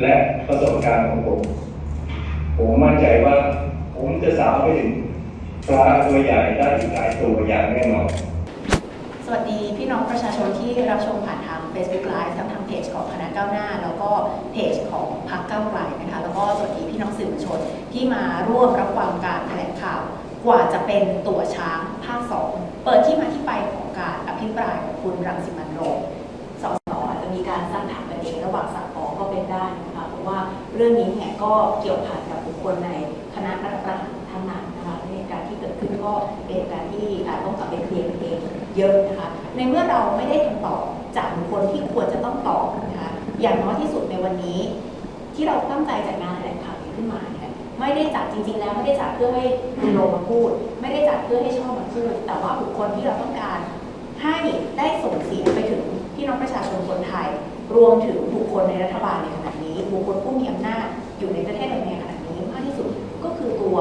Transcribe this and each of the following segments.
และประสบการณ์ของผม ผมมั่นใจว่า ผมจะสาวไปถึงปลาตัวใหญ่ได้อีกหลายตัวอย่างแน่นอน สวัสดีพี่น้องประชาชนที่รับชมผ่านทาง Facebook Live ทั้งทางเพจของคณะก้าวหน้า แล้วก็เพจของพรรคก้าวไกลนะคะ แล้วก็สวัสดีพี่น้องสื่อมวลชนที่มาร่วมรับฟังการแถลงข่าว กว่าจะเป็นตัวช้างภาค 2 เปิดที่มาที่ไปของการอภิปรายของคุณรังสิมันต์โรม เป็นได้นะคะเพราะว่าเรื่องนี้เนี่ยก็เกี่ยวพันกับบุคคลในคณะรัฐประหารทั้งนั้นนะคะเหตุการณ์ที่เกิดขึ้นก็เป็นเหตุการณ์ที่ต้องกลับไปเคลียร์เองเยอะนะคะในเมื่อเราไม่ได้คำตอบจากบุคคลที่ควรจะต้องตอบนะคะอย่างน้อยที่สุดในวันนี้ ที่เราตั้งใจจัดงานแถลงข่าวนี้ขึ้นมาเนี่ยไม่ได้จัดจริง ๆ แล้วไม่ได้จัดเพื่อให้คุณโรมาพูด ไม่ได้จัดเพื่อให้ช่อมาพูดแต่ว่าบุคคลที่เราต้องการให้ได้ส่งเสียงไปถึงพี่น้องประชาชนคนไทย รวมถึงบุคคลในรัฐบาลในขณะนี้ บุคคลผู้มีอำนาจอยู่ในประเทศไทยในขณะนี้มากที่สุดก็คือตัว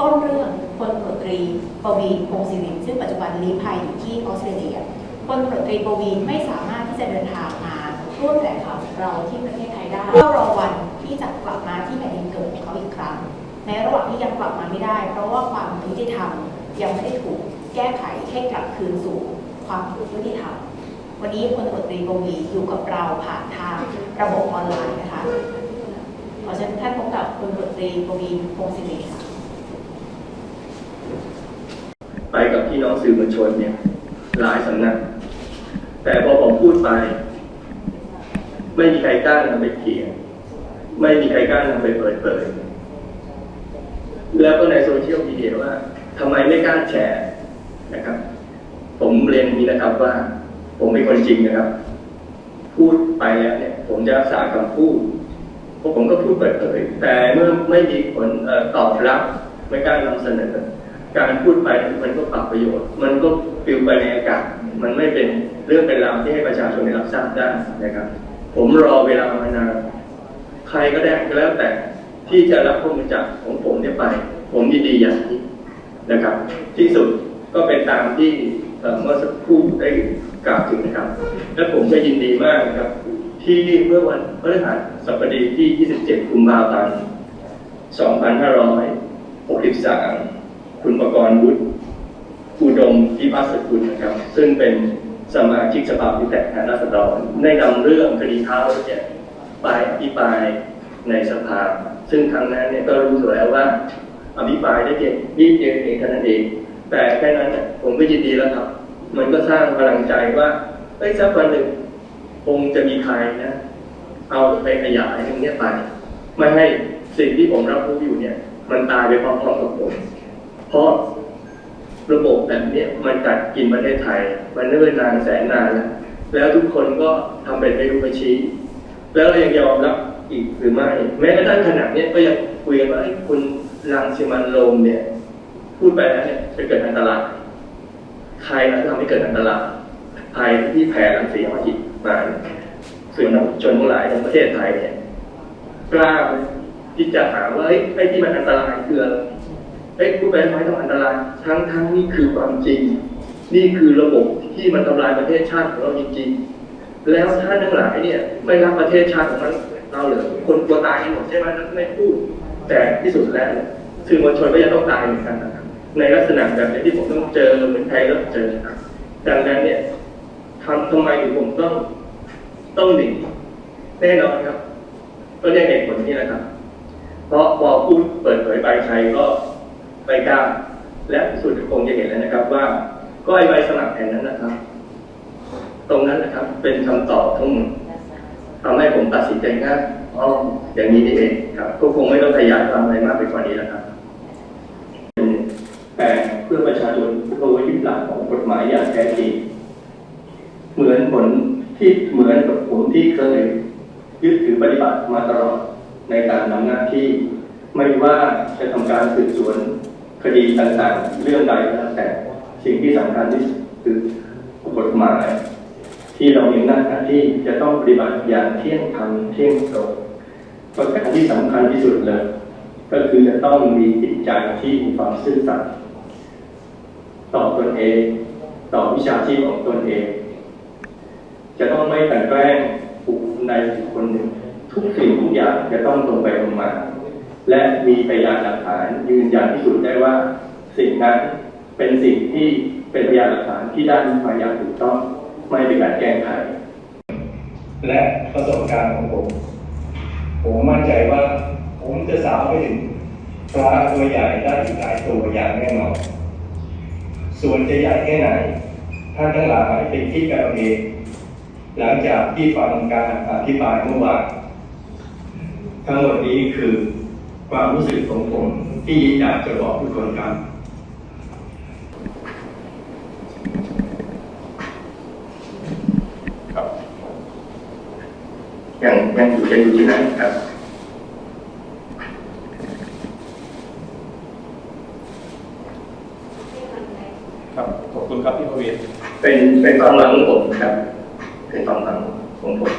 ต้นเรื่องพลตรตรีปวีณพงศิรินซึ่งปัจจุบันลี้ภัยอยู่ที่ออสเตรเลียพลตรตรีปวีณไม่สามารถที่จะเดินทางมาร่วมแถลงข่าวเราที่ประเทศไทยได้เฝ้ารอวันที่จะกลับมาที่แผ่นดินเกิดของเขาอีกครั้ง ในระหว่างที่ยังกลับมาไม่ได้ เพราะว่าความยุติธรรมยังไม่ได้ถูกแก้ไขให้กลับคืนสู่ความยุติธรรม วันนี้พลตำรวจตรีปวีอยู่กับเราผ่านทางระบบออนไลน์นะคะ ขอเชิญท่านพบกับพลตำรวจตรีปวีพงศิริค่ะไปกับพี่น้องสื่อมวลชนเนี่ย หลายสำนัก แต่พอผมพูดไป ไม่มีใครกล้านำไปเขียน ไม่มีใครกล้านำไปเปิดเผยแล้วก็ในโซเชียลมีเดียว่าทำไมไม่กล้าแชร์นะครับ ผมเรียนนี้นะครับว่า ผมเป็นคนจริงนะครับ พูดไปแล้วเนี่ย ผมจะรักษาคำพูดเพราะผมก็พูดเปิดเผยแต่เมื่อไม่มีผลออตอบรับไม่กล้านำเสนอการพูดไปมันก็ปรับประโยชน์ มันก็ปลิวไปในอากาศมันไม่เป็นเรื่องเป็นราวที่ให้ประชาชนได้รับทราบได้นะครับ ผมรอเวลามานานใครก็ได้ก็แล้วแต่ที่จะรับข้อมูลจากของผมเนี่ยไป ผมยินดีอย่างยิ่งนะครับ ที่สุดก็เป็นตามที่เมื่อสักครู่ได้ กล่าวถึงนะครับ และผมก็ยินดีมากนะครับ ที่เมื่อวันพฤหัสบดีที่ 27 กุมภาพันธ์ 2563 คุณประกรณ์วุฒิอุดมพิพัฒน์สกุลนะครับ ซึ่งเป็นสมาชิกสภาผู้แทนราษฎรได้นำเรื่องคดีเท้าเนี่ยไปอภิปรายในสภา ซึ่งครั้งนั้นเนี่ยก็รู้อยู่แล้วว่าอภิปรายได้เพียงนิดเดียวเองเท่านั้นเอง แต่แค่นั้นเนี่ยผมก็ยินดีแล้วครับ มันก็สร้างพลังใจว่าเอ้ยสักวันหนึ่งคงจะมีใครนะ เอาไปขยายตรงนี้ไป ไม่ให้สิ่งที่ผมรับรู้อยู่เนี่ย มันตายไปพร้อมๆกับผมเพราะระบบแบบนี้มันกัดกินประเทศไทย มันเนิ่นนานแสนนานแล้วแล้วทุกคนก็ทำเป็นไม่รู้ไม่ชี้ แล้วเรายังยอมรับอีกหรือไม่ แม้กระทั่งขนาดเนี้ยก็ยังคุยกันว่าคุณรังสิมันโรมเนี่ย พูดไปแล้วเนี่ยจะเกิดอันตราย ใครนะที่ทำให้เกิดอันตรายภัยที่แผ่รังสีออกมาอีกมาสื่อมวลชนทั้งหลายในประเทศไทยเนี่ยกล้าที่จะหาว่าเอ้ไอ้ที่มันอันตรายคืออะไรเอ้ยพูดไปทำไมต้องอันตราย ทั้งทั้งนี่คือความจริง นี่คือระบบที่มันทำลายประเทศชาติของเราจริงๆ แล้วท่านทั้งหลายเนี่ยไม่รักประเทศชาติของมันเราเหรือคนกลัวตายหมดใช่ไหมไม่พูด แต่ที่สุดแล้วสื่อมวลชนก็ยังต้องตายเหมือนกันนะครับ ในลักษณะแบบนี้ที่ผมต้องเจอเหมือนใครก็เจอครับดังนั้นเนี่ยทำทำไมถึงผมต้องต้องหนีแน่นอนครับ ก็ได้เหตุผลนี้แหละครับ เพราะพอพูดเปิดเผยไปใครก็ไปกล้าและสุดคงจะเห็นแล้วนะครับ ว่าก็ไอใบสมัครแผ่นนั้นนะครับ ตรงนั้นนะครับ เป็นคำตอบทั้งหมดทำให้ผมตัดสินใจง่ายอ๋ออย่างนี้นี่เองครับ ก็คงไม่ต้องขยายความอะไรมากไปกว่านี้แล้วครับ แต่เพื่อประชาชนโดยยึด หมายอย่างแท้จริง เหมือนผลที่เหมือนกับผมที่เคยยึดถือปฏิบัติมาตลอดในการทำหน้าที่ ไม่ว่าจะทำการสืบสวนคดีต่างๆ เรื่องใดก็แล้วแต่สิ่งที่สำคัญที่สุดคือกฎหมาย ที่เรามีหน้าที่จะต้องปฏิบัติอย่างเที่ยงธรรมเที่ยงตรงประการที่สำคัญที่สุดเลยก็คือจะต้องมีจิตใจที่มีความซื่อสัตย์ต่อตนเอง ต่อวิชาชีพของตนเอง จะต้องไม่กลันแกล้งบุคคลใดคคลหนึ่ง ทุกสิ่งทุกอย่างจะต้องตรงไปตรงมา และมีพยานหลักฐานยืนยันที่สุดได้ว่า สิ่งนั้นเป็นสิ่งที่เป็นพยานหลักฐานที่ได้มาอย่างถูกต้องไม่เป็นการแก้ไขและประสบการณ์ของผม ผมมั่นใจว่าผมจะสาวไปถึงปลาตัวใหญ่ได้อีกหลายตัวอย่างแน่นอน ส่วนจะใหญ่แค่ไหนท่านทั้งหลายไปคิดกันเอาเองหลังจากที่ฟังการอภิปรายเมื่อวานทั้งหมดนี้คือความรู้สึกของผมที่อยากจะบอกทุกคนครับครับยังยังอยู่ยังอยู่ที่ไหนครับครับขอบคุณครับพี่พวี เป็นเป็นความหวังของผมครับ เป็นความหวังของผม